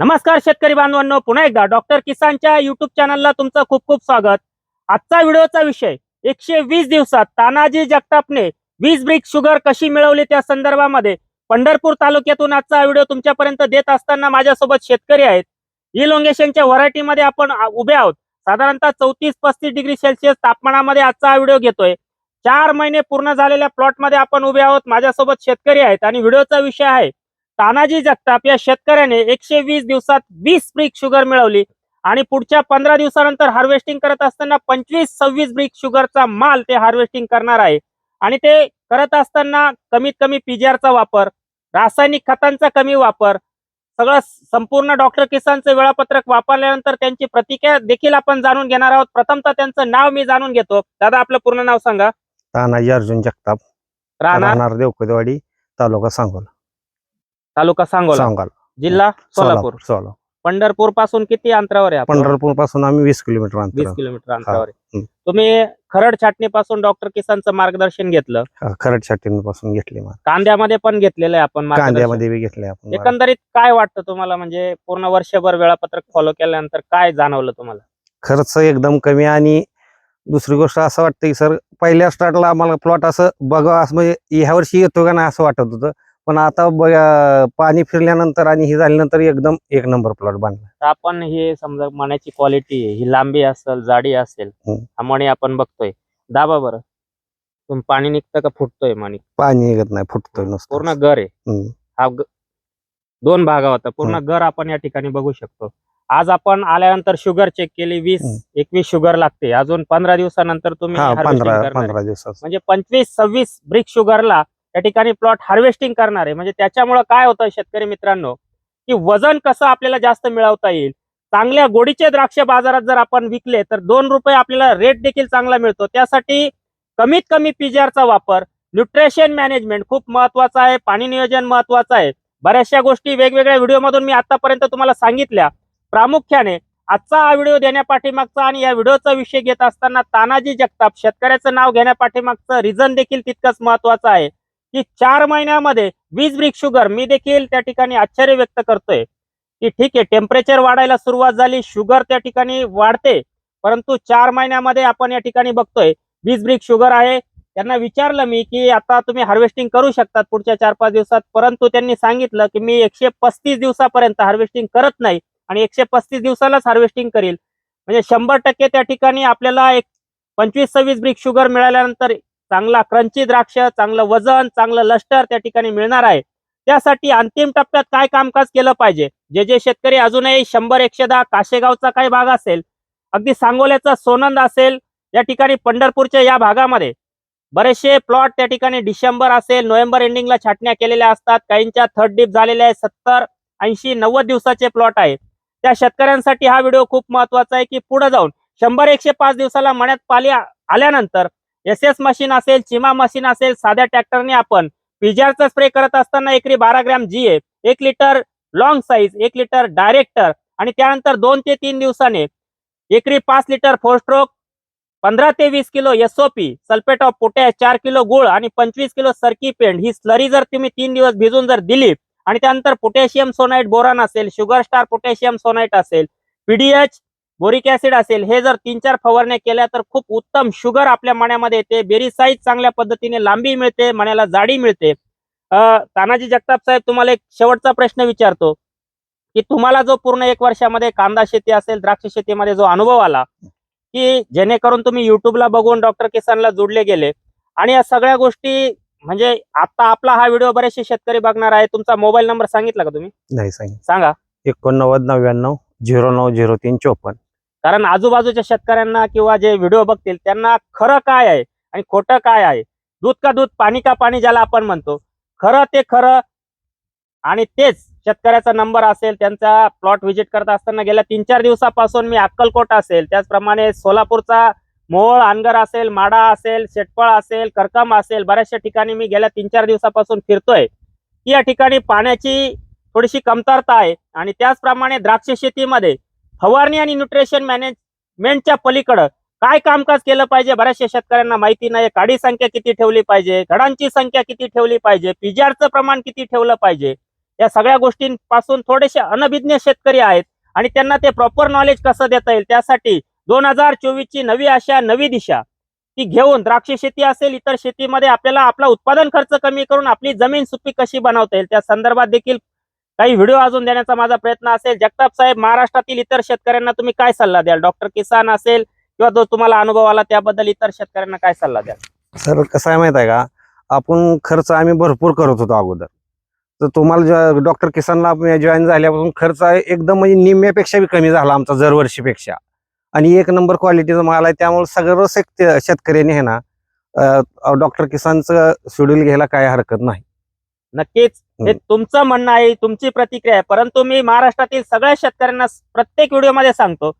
नमस्कार शेतकरी बांधवांनो पुन्हा एकदा डॉक्टर किसानच्या युट्यूब चॅनलला तुमचं खूप खूप स्वागत. आजचा व्हिडिओचा विषय एकशे वीस दिवसात तानाजी जगतापने वीस ब्रिक शुगर कशी मिळवली त्या संदर्भामध्ये पंढरपूर तालुक्यातून आजचा व्हिडिओ तुमच्यापर्यंत देत असताना माझ्यासोबत शेतकरी आहेत. इलोंगेशनच्या व्हरायटीमध्ये आपण उभे आहोत. साधारणतः चौतीस पस्तीस डिग्री सेल्सिअस तापमानामध्ये आजचा हा व्हिडिओ घेतोय. चार महिने पूर्ण झालेल्या प्लॉटमध्ये आपण उभे आहोत. माझ्यासोबत शेतकरी आहेत आणि व्हिडिओचा विषय आहे तानाजी जगताप या शेतकऱ्याने एकशे वीस दिवसात वीस ब्रिक शुगर मिळवली आणि पुढच्या पंधरा दिवसानंतर हार्वेस्टिंग करत असताना पंचवीस सव्वीस ब्रिक शुगरचा माल ते हार्वेस्टिंग करणार आहे. आणि ते करत असताना कमीत कमी पीजीआरचा वापर रासायनिक खतांचा कमी वापर सगळं संपूर्ण डॉक्टर किसानचं वेळापत्रक वापरल्यानंतर त्यांची प्रतिक्रिया देखील आपण जाणून घेणार आहोत. प्रथमतः त्यांचं नाव मी जाणून घेतो. दादा आपलं पूर्ण नाव सांगा. तानाजी अर्जुन जगताप राहणार? देवकदवाडी तालुका सांगोला. तालुका सांगोला. सांगोला. जिल्हा सोलापूर. सोलापूर. पंढरपूरपासून किती अंतरावर आहे आपण? पंढरपूरपासून आम्ही वीस किलोमीटर वीस अंतर किलोमीटर अंतरावर आहे. हम्म. तुम्ही खरड छाटणीपासून डॉक्टर किसानचं मार्गदर्शन घेतलं. खरडपासून घेतली कांद्यामध्ये पण घेतलेलं आहे आपण मार्गदर्शन. कांद्यामध्ये बी घेतले आपण. एकंदरीत काय वाटतं तुम्हाला? म्हणजे पूर्ण वर्षभर वेळापत्रक फॉलो केल्यानंतर काय जाणवलं तुम्हाला? खर्च एकदम कमी आणि दुसरी गोष्ट असं वाटतं की सर पहिल्या स्टार्टला आम्हाला प्लॉट असं बघा असं म्हणजे ह्या वर्षी येतो का नाही असं वाटत होतं. पण आता बघा, पाणी फिरल्यानंतर आणि हे झाल्यानंतर एकदम एक नंबर प्लॉट बांधला तर आपण हे समजा मण्याची क्वालिटी ही लांबी असेल जाडी असेल हम्म. हा मणी आपण बघतोय. दाबा बरं. पाणी निघतं का फुटतोय मणी? पाणी निघत नाही फुटतोय नुसतं. पूर्ण गर आहे. हम्म. हा ग- दोन भागा होता. पूर्ण गर आपण या ठिकाणी बघू शकतो. आज आपण आल्यानंतर शुगर चेक केली वीस हम्म. एकवीस शुगर लागते. अजून पंधरा दिवसानंतर तुम्ही हा harvesting पंधरा करणार आहे. पंधरा दिवसात. म्हणजे पंचवीस सव्वीस ब्रिक शुगरला या ठिकाणी प्लॉट हार्वेस्टिंग करणार आहे. म्हणजे त्याच्यामुळे काय होतं शेतकरी मित्रांनो की वजन कसं आपल्याला जास्त मिळवता येईल? चांगल्या गोडीचे द्राक्ष बाजारात जर आपण विकले तर दोन रुपये आपल्याला रेट देखील चांगला मिळतो. त्यासाठी कमीत कमी पीजीआरचा वापर न्यूट्रिशन मॅनेजमेंट खूप महत्वाचं आहे पाणी नियोजन महत्वाचं आहे. बऱ्याचशा गोष्टी वेगवेगळ्या व्हिडिओमधून मी आतापर्यंत तुम्हाला सांगितल्या. प्रामुख्याने आजचा हा व्हिडिओ देण्यापाठीमागचा आणि या व्हिडिओचा विषय घेत असताना तानाजी जगताप शेतकऱ्याचं नाव घेण्यापाठीमागचं रिझन देखील तितकंच महत्वाचं आहे. की चार महिन्यामध्ये वीज ब्रिक शुगर. मी देखील त्या ठिकाणी आश्चर्य व्यक्त करतोय की ठीक आहे टेम्परेचर वाढायला सुरुवात झाली शुगर त्या ठिकाणी वाढते परंतु चार महिन्यामध्ये आपण या ठिकाणी बघतोय वीस ब्रिक शुगर आहे. त्यांना विचारलं मी की आता तुम्ही हार्वेस्टिंग करू शकतात पुढच्या चार पाच दिवसात परंतु त्यांनी सांगितलं की मी एकशे पस्तीस दिवसापर्यंत हार्वेस्टिंग करत नाही आणि एकशे पस्तीस दिवसालाच हार्वेस्टिंग करील. म्हणजे शंभर टक्के त्या ठिकाणी आपल्याला एक पंचवीस सव्वीस ब्रिक शुगर मिळाल्यानंतर चांगला क्रंची द्राक्ष चांगलं वजन चांगलं लष्टर त्या ठिकाणी मिळणार आहे. त्यासाठी अंतिम टप्प्यात काय कामकाज केलं पाहिजे? जे जे शेतकरी अजूनही शंभर एकशे दहा काशेगावचा काही भाग असेल अगदी सांगोल्याचा सोनंद असेल या ठिकाणी पंढरपूरच्या या भागामध्ये बरेचसे प्लॉट त्या ठिकाणी डिसेंबर असेल नोव्हेंबर एंडिंगला छाटण्या केलेल्या असतात. काहींच्या थर्ड डीप झालेल्या आहे सत्तर ऐंशी नव्वद दिवसाचे प्लॉट आहे त्या शेतकऱ्यांसाठी हा व्हिडिओ खूप महत्त्वाचा आहे की पुढे जाऊन शंभर एकशे पाच दिवसाला मण्यात पाली आल्यानंतर एस एस मशीन असेल चिमा मशीन असेल साध्या ट्रॅक्टरने आपण. पिजारचा स्प्रे करत असताना एकरी बारा ग्रॅम जी ए एक लिटर लॉंग साईज एक लिटर डायरेक्टर आणि त्यानंतर दोन ते तीन दिवसाने एकरी पाच लिटर फोर स्ट्रोक पंधरा ते वीस kilo SOP sulphate of potash चार किलो गुळ आणि पंचवीस किलो सरकी पेंट ही स्लरी जर तुम्ही तीन दिवस भिजून जर दिली आणि त्यानंतर पोटॅशियम सोनाईट बोरान असेल शुगर स्टार पोटॅशियम सोनाईट असेल पीडीएच बोरिक ऍसिड असेल हे जर तीन चार फवारण्या केल्या तर खूप उत्तम शुगर आपल्या मण्यामध्ये येते बेरी साईज चांगल्या पद्धतीने लांबी मिळते मण्याला जाडी मिळते. तानाजी जगताप साहेब तुम्हाला एक शेवटचा प्रश्न विचारतो की तुम्हाला जो पूर्ण एक वर्षामध्ये कांदा शेती असेल द्राक्ष शेतीमध्ये जो अनुभव आला की जेणेकरून तुम्ही युट्यूबला बघून डॉक्टर किसानला जोडले गेले आणि या सगळ्या गोष्टी म्हणजे आता आपला हा व्हिडिओ बरेचसे शेतकरी बघणार आहे तुमचा मोबाईल नंबर सांगितला का तुम्ही? नाही सांगा. एकोणनव्वद नव्याण्णव झिरो नऊ झिरो तीन चोपन्न. कारण आजूबाजूच्या शेतकऱ्यांना किंवा जे व्हिडिओ बघतील त्यांना खरं काय आहे आणि खोटं काय आहे? दूध का दूध पाणी का पाणी ज्याला आपण म्हणतो. खरं ते खरं आणि तेच शेतकऱ्याचा नंबर असेल त्यांचा प्लॉट व्हिजिट करत असताना गेल्या तीन चार दिवसापासून मी अक्कलकोट असेल त्याचप्रमाणे सोलापूरचा मोहोळ अनगर असेल माडा असेल शेटपळ असेल करकम असेल बऱ्याचशा ठिकाणी मी गेल्या तीन चार दिवसापासून फिरतोय. या ठिकाणी पाण्याची थोडीशी कमतरता आहे आणि त्याचप्रमाणे द्राक्ष शेतीमध्ये फवारणी आणि न्यूट्रिशन मॅनेजमेंटच्या पलीकडं काय कामकाज केलं पाहिजे? बऱ्याचशा शेतकऱ्यांना माहिती नाही काडी संख्या किती ठेवली पाहिजे? घडांची संख्या किती ठेवली पाहिजे? पिजारचं प्रमाण किती ठेवलं पाहिजे? या सगळ्या गोष्टींपासून थोडेसे अनभिज्ञ शेतकरी आहेत आणि त्यांना ते प्रॉपर नॉलेज कसं देता येईल? त्यासाठी दोन हजार चोवीस ची नवी आशा नवी दिशा. ती घेऊन द्राक्ष शेती असेल इतर शेतीमध्ये आपल्याला आपला उत्पादन खर्च कमी करून आपली जमीन सुपीक कशी बनवता येईल? त्या संदर्भात देखील काही व्हिडिओ अजून देण्याचा माझा प्रयत्न असेल. जगताप साहेब महाराष्ट्रातील इतर शेतकऱ्यांना तुम्ही काय सल्ला द्याल? डॉक्टर किसान असेल किंवा जो तुम्हाला अनुभव आला त्याबद्दल इतर शेतकऱ्यांना काय सल्ला द्याल? सर कसं आहे माहीत आहे का? आपण खर्च आम्ही भरपूर करत होतो अगोदर. तर तुम्हाला डॉक्टर किसानला जॉईन झाल्यापासून खर्च एकदम म्हणजे निम्म्यापेक्षा बी कमी झाला आमचा दरवर्षीपेक्षा. आणि एक नंबर क्वालिटीचा माल आहे त्यामुळे सगळं शेतकऱ्यांनी आहे ना डॉक्टर किसानचं शेड्यूल घ्यायला काय हरकत नाही. नक्कीच. हे. तुमचं म्हणणं आहे तुमची प्रतिक्रिया आहे. परंतु मी महाराष्ट्रातील सगळ्या शेतकऱ्यांना प्रत्येक व्हिडिओमध्ये सांगतो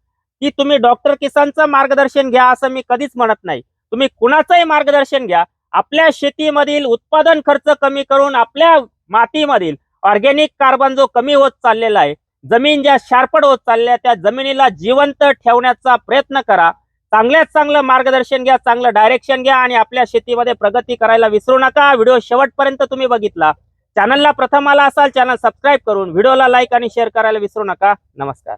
की तुम्ही डॉक्टर किसानचं मार्गदर्शन घ्या असं मी कधीच म्हणत नाही. तुम्ही कुणाचंही मार्गदर्शन घ्या. आपल्या शेतीमधील उत्पादन खर्च कमी करून आपल्या मातीमधील ऑर्गॅनिक कार्बन जो कमी होत चाललेला आहे जमीन ज्या शारपड होत चालल्या त्या जमिनीला जिवंत ठेवण्याचा प्रयत्न करा. चांगल्यात चांगलं मार्गदर्शन घ्या चांगलं डायरेक्शन घ्या आणि आपल्या शेतीमध्ये प्रगती करायला विसरू नका. व्हिडिओ शेवटपर्यंत तुम्ही बघितला. चॅनलला प्रथम आला असाल चॅनल सबस्क्राईब करून. व्हिडिओला लाईक आणि शेअर करायला विसरू नका. नमस्कार.